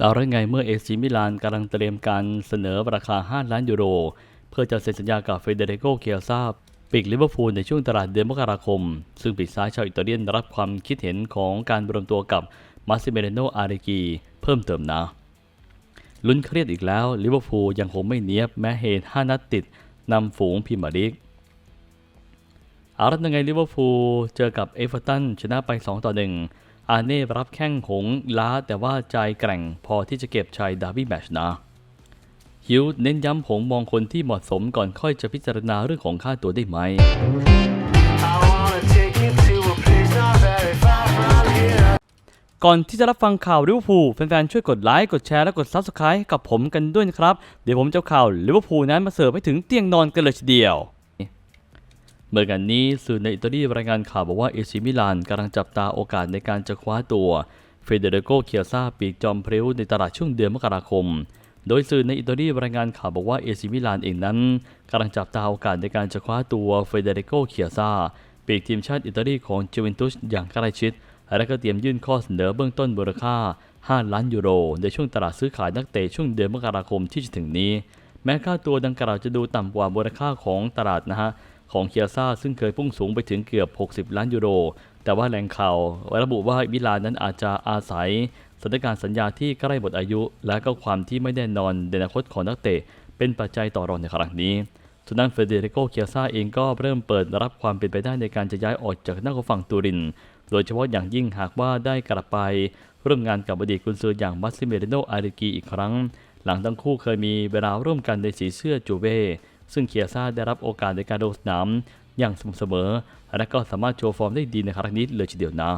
เอาละไงเมื่อเอซิมิลานกำลังเตรียมการเสนอราคา 5 ล้านยูโร เพื่อจะเซ็นสัญญากับเฟเดริโกเคียซาปีกลิเวอร์พูลในช่วงตลาดเดือนมกราคม ซึ่งปีกซ้ายชาวอิตาเลียนรับความคิดเห็นของการรวมตัวกับมาซิเมเรโนอาริกีเพิ่มเติมนะ ลุ้นเครียดอีกแล้วลิเวอร์พูลยังคงไม่เนียบแม้เฮน5นัดติดนำฝูงพรีเมียร์ลีกอาละยังไงลิเวอร์พูลเจอกับเอเวอร์ตันชนะไป 2 ต่อ 1 อาเน่รับแข้งหงล้าแต่ว่าใจแกร่งพอที่จะเก็บชัยดาร์บี้แมชนะฮิวเน้นย้ำผงมองคนที่เหมาะสมก่อนค่อยจะพิจารณาเรื่องของค่าตัวได้ไหม ก่อนที่จะรับฟังข่าวลิเวอร์พูลแฟนๆ ช่วยกดไลค์ กดแชร์ และกด Subscribe กับผมกันด้วยนะครับ เดี๋ยวผมจะข่าวลิเวอร์พูลนั้นมาเสิร์ฟให้ถึงเตียงนอนกันเลยทีเดียว เมื่อกันนี้สื่อในอิตาลีรายงานข่าวบอกว่าเอซิมิลานกำลังจับตาโอกาสในการจะคว้าตัวเฟเดริโกเคียซาปีกจอมพริ้วในตลาดช่วงเดือนมกราคม โดยสื่อในอิตาลีรายงานข่าวบอกว่าเอซิมิลานเองนั้นกำลังจับตาโอกาสในการจะคว้าตัวเฟเดริโกเคียซาปีกทีมชาติอิตาลีของจูเวนตุสอย่างใกล้ชิดและก็เตรียมยื่นข้อเสนอเบื้องต้นมูลค่า 5 ล้านยูโร ในช่วงตลาดซื้อขายนักเตะช่วงเดือนมกราคมที่จะถึงนี้ แม้ค่าตัวดังกล่าวจะดูต่ำกว่ามูลค่าของตลาดนะฮะ ของเคียซ่าซึ่งเคยพุ่งสูงไปถึงเกือบ 60 ล้านยูโร แต่ว่าแหล่งข่าวระบุว่ามิลานนั้นอาจจะอาศัยสถานการณ์สัญญาที่ใกล้หมดอายุ และก็ความที่ไม่แน่นอนในอนาคตของนักเตะ เป็นปัจจัยต่อรองในครั้งนี้ส่วนด้นเฟเดริโกเคียซ่าเองก็เริ่มเปิดรับความเป็นไปได้ในการจะย้ายออกจากนักฝั่งตูริน โดยเฉพาะอย่างยิ่งหากว่าได้กลับไปร่วมงานกับอดีตกุนซืออย่างมัสซิเมเรโนอาริกีอีกครั้ง หลังทั้งคู่เคยมีเวลาร่วมกันในสีเสื้อจูเว่ ซึ่งเคียซ่าได้รับโอกาสในการลงสนามอย่างสม่ำเสมอ และก็สามารถโชว์ฟอร์มได้ดีในครั้งนี้เลยทีเดียวนะ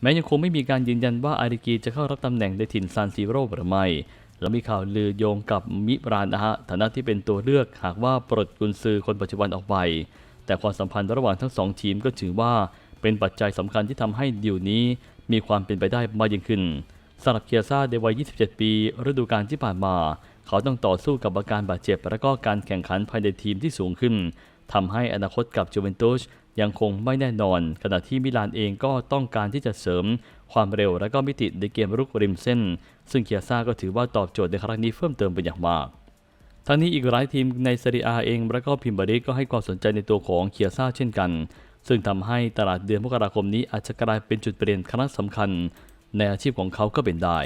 แม้ยังคงไม่มีการยืนยันว่าอาริกีจะเข้ารับตำแหน่งในถิ่นซานซิโร่หรือไม่และมีข่าวลือโยงกับมิรานนะฮะฐานะที่เป็นตัวเลือกหากว่าปลดกุนซือคนปัจจุบันออกไป แต่ความสัมพันธ์ระหว่างทั้งสองทีมก็ถือว่าเป็นปัจจัยสำคัญที่ทำให้ดิวนี้มีความเป็นไปได้มากยิ่งขึ้นสำหรับเคียซ่าในวัย 27 ปี ฤดูกาลที่ผ่านมา เขาต้องต่อสู้กับอาการบาดเจ็บและก็การแข่งขันภายในทีมที่สูงขึ้นทำให้อนาคตกับจูเวนตุสยังคงไม่แน่นอน ขณะที่มิลานเองก็ต้องการที่จะเสริมความเร็วและก็มิติในเกมรุกริมเส้น ซึ่งเคียซ่าก็ถือว่าตอบโจทย์ในครั้งนี้เพิ่มเติมเป็นอย่างมากทั้งนี้อีกหลายทีมในซีเรียเองและก็พิมบาริก็ให้ความสนใจในตัวของเคียซ่าเช่นกัน ซึ่งทำให้ตลาดเดือนมกราคมนี้อาจจะกลายเป็นจุดเปลี่ยนครั้งสำคัญ ในอาชีพของเขาก็เป็นได้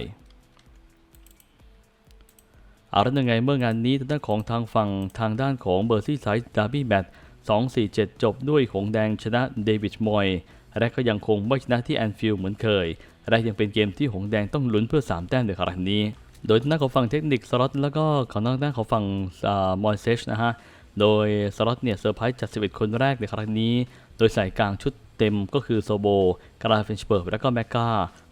เอาละยังไงเมื่องานนี้ทางด้านของทางฝั่งทางด้านของเบอร์ซี่ไซด์ดาร์บี้แมตช์247 จบด้วยหงแดงชนะเดวิดมอย และก็ยังคงไม่ชนะที่แอนฟิลด์เหมือนเคย และยังเป็นเกมที่หงแดงต้องลุ้นเพื่อ 3 แต้มในครั้งนี้ โดยทางด้านของฝั่งเทคนิคสล็อตแล้วก็ของทางด้านของฝั่งมอยเซชนะฮะ โดยสล็อตเนี่ยเซอร์ไพรส์จัด 11 คนแรกในครั้งนี้ โดยใส่กลางชุดเต็มก็คือโซโบ กราเฟนชเบิร์กและก็แมกกา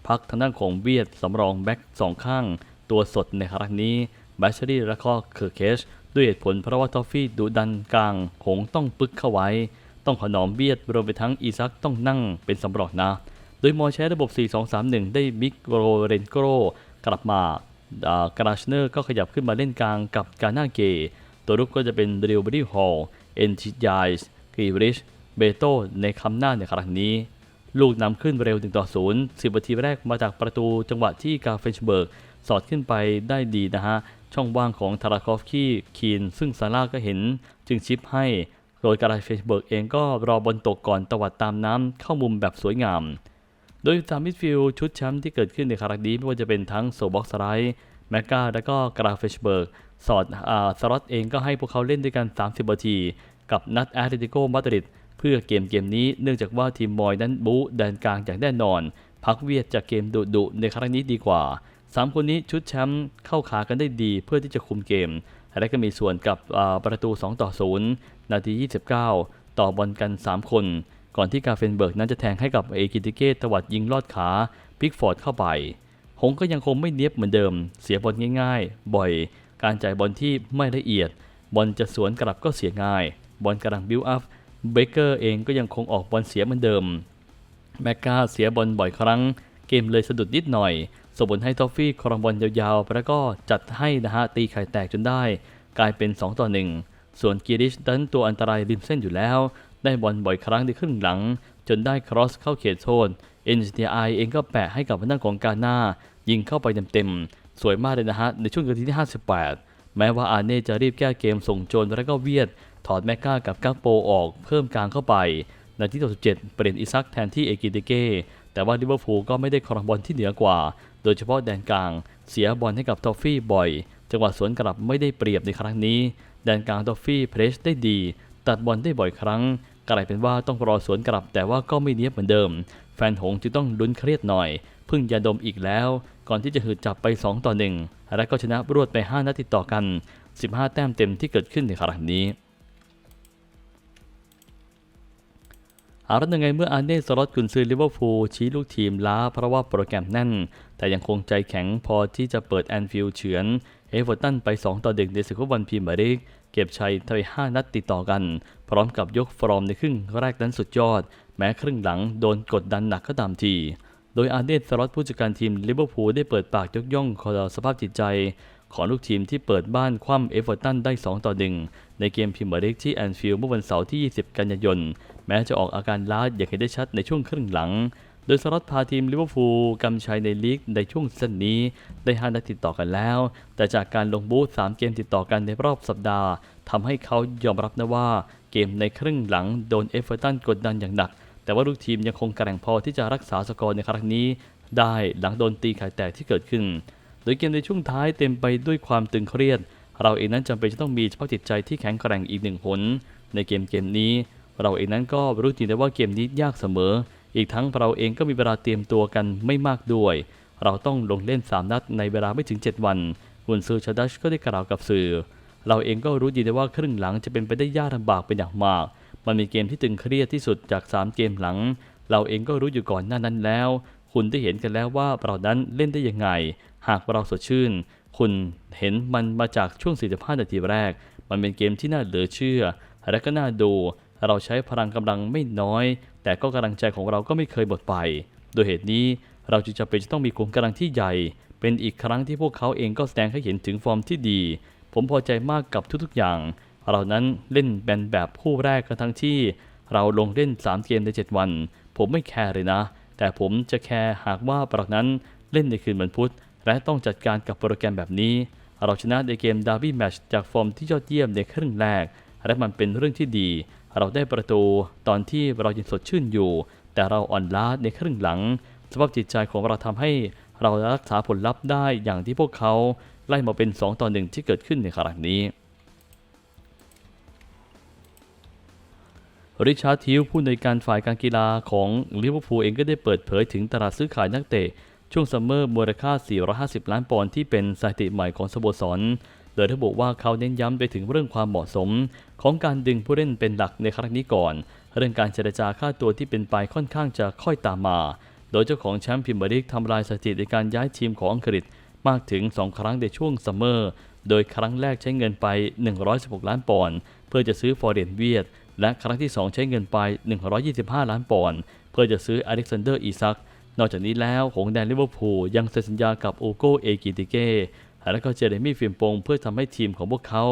พักทางด้านของเวียดสำรองแบ็กสองข้าง ตัวสดในครั้งนี้ แบชเชอรี่และก็เคอร์เคชด้วยเหตุผลเพราะว่าทอฟฟี่ดุดันกลาง หงต้องปึกเข้าไว้ ต้องขนอมเบียดรวมไปทั้งอีซักต้องนั่งเป็นสำรองนะ โดยมอใช้ระบบ 4-2-3-1 ได้มิกโรเรนโกรกลับมากราชเนอร์ก็ขยับขึ้นมาเล่นกลางกับกาหน้าเก ตัวรุกก็จะเป็นเรียวบรีฮอลเอนจิยายส์กรีริช เบโตในคำหน้าในครั้งนี้ ลูกนำขึ้นเร็ว1ต่อ0 10นาทีแรกมาจากประตูจังหวะที่กาเฟนชเบิร์ก สอดขึ้นไปได้ดีนะฮะ ช่องว่างของทาราคอฟคีคีน ซึ่งซาร่าก็เห็นจึงชิปให้ โดยการาเฟชเบิร์กเองก็รอบอลตกก่อนตวัดตามน้ำเข้ามุมแบบสวยงาม โดยตามมิดฟิลชุดแชมป์ที่เกิดขึ้นในคารั้งนี้ไม่ว่าจะเป็นทั้งโซบ็อกสไลด์แมกกาและก็กราเฟชเบิร์กสอดอาสล็อตเองก็ให้พวกเขาเล่นด้วยกัน 30นาที กับนัดแอตเลติโกมาดริดเพื่อเกมเกมนี้เนื่องจากว่าทีมมอยนั้นบู๊แดนกลางอย่างแน่นอน พักเวียดจากเกมดุดุในครั้งนี้ดีกว่า 3 คนนี้ชุดแชมป์เข้าขากันได้ดีเพื่อที่จะคุมเกม และก็มีส่วนกับประตู 2 ต่อ 0 นาที 29 ต่อบอลกัน 3 คน ก่อนที่กาเฟนเบิร์กนั้นจะแทงให้กับเอกิติเกตตวัดยิงลอดขาพิกฟอร์ดเข้าไป หงก็ยังคงไม่เนียบเหมือนเดิม เสียบอลง่าย ๆ บ่อย การจ่ายบอลที่ไม่ละเอียด บอลจะสวนกลับก็เสียง่าย บอลกำลังบิวอัพ เบเกอร์เองก็ยังคงออกบอลเสียเหมือนเดิม แมกกาเสียบอลบ่อยครั้ง เกมเลยสะดุดนิดหน่อย ส่งผลให้ทอฟฟี่ครองบอลยาวๆ แล้วก็จัดให้นะฮะตีไข่แตกจนได้ กลายเป็น 2 ต่อ 1 ส่วนกีริชดันตัวอันตรายริมเส้นอยู่แล้ว ได้บอลบ่อยครั้งในครึ่งหลัง จนได้ครอสเข้าเขตโทษ NCTI เองก็แปะให้กับพนักของกาหน้า ยิงเข้าไปเต็มๆ สวยมากเลยนะฮะ ในช่วงนาทีที่ 58 แม้ว่าอาเน่จะรีบแก้เกมส่งโจนแล้วก็เวียด ถอดแมกกากับกักโปออกเพิ่มกลางเข้าไปนาทีที่ 67 เปลี่ยนอิซักแทนที่เอกิเดเก้แต่ว่าลิเวอร์พูลก็ไม่ได้ครองบอลที่เหนือกว่า โดยเฉพาะแดนกลาง เสียบอลให้กับทอฟฟี่บ่อย จังหวะสวนกลับไม่ได้เปรียบในครั้งนี้ แดนกลางทอฟฟี่เพรสได้ดี ตัดบอลได้บ่อยครั้งกลายเป็นว่าต้องรอสวนกลับแต่ว่าก็ไม่เนียบเหมือนเดิม แฟนหงจึงต้องลุ้นเครียดหน่อย พึ่งยาดมอีกแล้ว ก่อนที่จะหืดจับไป 2 ต่อ 1 และก็ชนะรวดไป 5 นัดติดต่อกัน 15 แต้มเต็มที่เกิดขึ้นในครั้งนี้ เอาละยังไงเมื่ออาร์เน่สล็อตกุนซือลิเวอร์พูลชี้ลูกทีมล้าเพราะว่าโปรแกรมแน่น แต่ยังคงใจแข็งพอที่จะเปิดแอนฟิลด์เฉือนเอเวอร์ตันไป 2 ต่อ1ในศึกฟุตบอลพรีเมียร์ลีกเก็บชัยไป5นัดติดต่อกัน พร้อมกับยกฟอร์มในครึ่งแรกนั้นสุดยอด แม้ครึ่งหลังโดนกดดันหนักก็ตามที โดยอาร์เน่สล็อตผู้จัดการทีมลิเวอร์พูลได้เปิดปากยกย่องขอสภาพจิตใจ ของลูกทีมที่เปิดบ้านคว่ำเอเวอร์ตันได้ 2 ต่อ 1 ในเกมพรีเมียร์ลีกที่แอนฟิลด์เมื่อวันเสาร์ที่ 20 กันยายน แม้จะออกอาการล้าอย่างเห็นได้ชัดในช่วงครึ่งหลัง โดยสล็อตพาทีมลิเวอร์พูลกำชัยในลีกในช่วงสั้นนี้ ได้5นัดติดต่อกันแล้ว แต่จากการลงบูธ3เกมติดต่อกันในรอบสัปดาห์ทำให้เขายอมรับนะว่าเกมในครึ่งหลังโดนเอฟเวอร์ตันกดดันอย่างหนัก แต่ว่าลูกทีมยังคงแกร่งพอที่จะรักษาสกอร์ในครั้งนี้ได้หลังโดนตีไข่แตกที่เกิดขึ้น โดยเกมในช่วงท้ายเต็มไปด้วยความตึงเครียด เราเองนั้นจำเป็นจะต้องมีสภาพจิตใจที่แข็งแกร่งอีกหนึ่งผล ในเกมเกมนี้ เราเองนั้นก็รู้จริงได้ว่าเกมนี้ยากเสมอ อีกทั้งเราเองก็มีเวลาเตรียมตัวกันไม่มากด้วย เราต้องลงเล่น 3 นัดในเวลาไม่ถึง 7 วันกุนซือชาดัชก็ได้กล่าวกับสื่อ เราเองก็รู้ดีได้ว่าครึ่งหลังจะเป็นไปได้ยากลำบากเป็นอย่างมาก มันมีเกมที่ตึงเครียดที่สุดจาก 3 เกมหลัง เราเองก็รู้อยู่ก่อนหน้านั้นแล้ว คุณได้เห็นกันแล้วว่าเรานั้นเล่นได้ยังไง หากเราสดชื่น คุณเห็นมันมาจากช่วง 45 นาทีแรก มันเป็นเกมที่น่าเหลือเชื่อ และก็น่าดู เราใช้พลังกำลังไม่น้อย แต่ก็กำลังใจของเราก็ไม่เคยหมดไป โดยเหตุนี้เราจึงจำเป็นจะต้องมีกลุ่มกำลังที่ใหญ่ เป็นอีกครั้งที่พวกเขาเองก็แสดงให้เห็นถึงฟอร์มที่ดี ผมพอใจมากกับทุกๆอย่าง เรานั้นเล่นแบนแบบคู่แรกกันทั้งที่ เราลงเล่น 3 เกมใน 7 วัน ผมไม่แคร์เลยนะ แต่ผมจะแคร์หากว่าเรานั้นเล่นในคืนวันพุธ และต้องจัดการกับโปรแกรมแบบนี้ เราชนะในเกมดาร์บี้แมชจากฟอร์มที่ยอดเยี่ยมในครึ่งแรก และมันเป็นเรื่องที่ดี เราได้ประตูตอนที่เรายังสดชื่นอยู่ แต่เราอ่อนล้าในครึ่งหลังสภาพจิตใจของเราทำให้เรารักษาผลลัพธ์ได้อย่างที่พวกเขาไล่มาเป็น 2 ต่อ1ที่เกิดขึ้นในครั้งนี้ ริชาร์ดทิวผู้ในวยการฝ่ายการกีฬาของลิเวอร์พูลเองก็ได้เปิดเผยถึงตลาดซื้อขายนักเตะ ช่วงซัมเมอร์มูลค่า 450 ล้านปอนด์ที่เป็นสถิติใหม่ของสโมสร โดยระบุว่าเขาเน้นย้ำไปถึงเรื่องความเหมาะสม ของการดึงผู้เล่นเป็นหลักในครั้งนี้ก่อน เรื่องการเจรจาค่าตัวที่เป็นไปค่อนข้างจะค่อยตามมา โดยเจ้าของแชมป์พรีเมียร์ลีกทำลายสถิติในการย้ายทีมของอังกฤษมากถึง 2 ครั้งในช่วงซัมเมอร์ โดยครั้งแรกใช้เงินไป 116 ล้านปอนด์เพื่อจะซื้อฟอร์เรนเวียด และครั้งที่ 2 ใช้เงินไป 125 ล้านปอนด์เพื่อจะซื้ออเล็กซานเดอร์อีซักนอกจากนี้แล้ว หงแดงลิเวอร์พูลยังเซ็นสัญญากับโอโกเอกิติเก้ และก็เจเรมี่ฟิมปงเพื่อทำให้ทีมของพวกเขา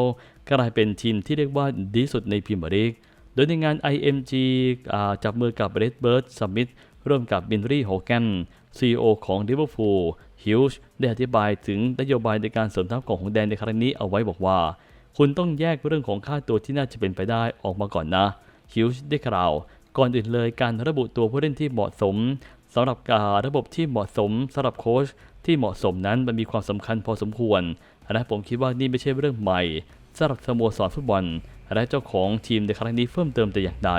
กลายเป็นทีมที่เรียกว่าดีสุดในพรีเมียร์ลีกโดยในงาน IMG จับมือกับ Redbird Summit ร่วมกับบินรีโฮแกน CEO ของลิเวอร์พูลฮิวช์ได้อธิบายถึงนโยบายในการเสริมทัพของหงแดงในครั้งนี้เอาไว้บอกว่า คุณต้องแยกเรื่องของค่าตัวที่น่าจะเป็นไปได้ออกมาก่อนนะฮิวช์ได้กล่าว ก่อนอื่นเลยการระบุตัวผู้เล่นที่เหมาะสมสำหรับการระบบที่เหมาะสมสำหรับโค้ช ที่เหมาะสมนั้นมันมีความสำคัญพอสมควรและผมคิดว่านี่ไม่ใช่เรื่องใหม่สำหรับสโมสรฟุตบอล และเจ้าของทีมในครั้งนี้เพิ่มเติมแต่อย่างใด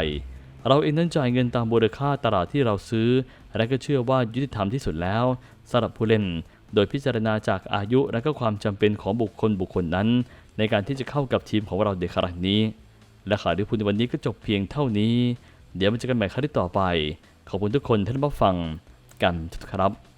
เราเองนั้นจ่ายเงินตามมูลค่าตลาดที่เราซื้อ และก็เชื่อว่ายุติธรรมที่สุดแล้วสำหรับผู้เล่น โดยพิจารณาจากอายุและก็ความจำเป็นของบุคคลบุคคลนั้น ในการที่จะเข้ากับทีมของเราในครั้งนี้ และข่าวที่พูดในวันนี้ก็จบเพียงเท่านี้ เดี๋ยวมาเจอกันใหม่ครั้งที่ต่อไป ขอบคุณทุกคนที่รับฟังกันครับ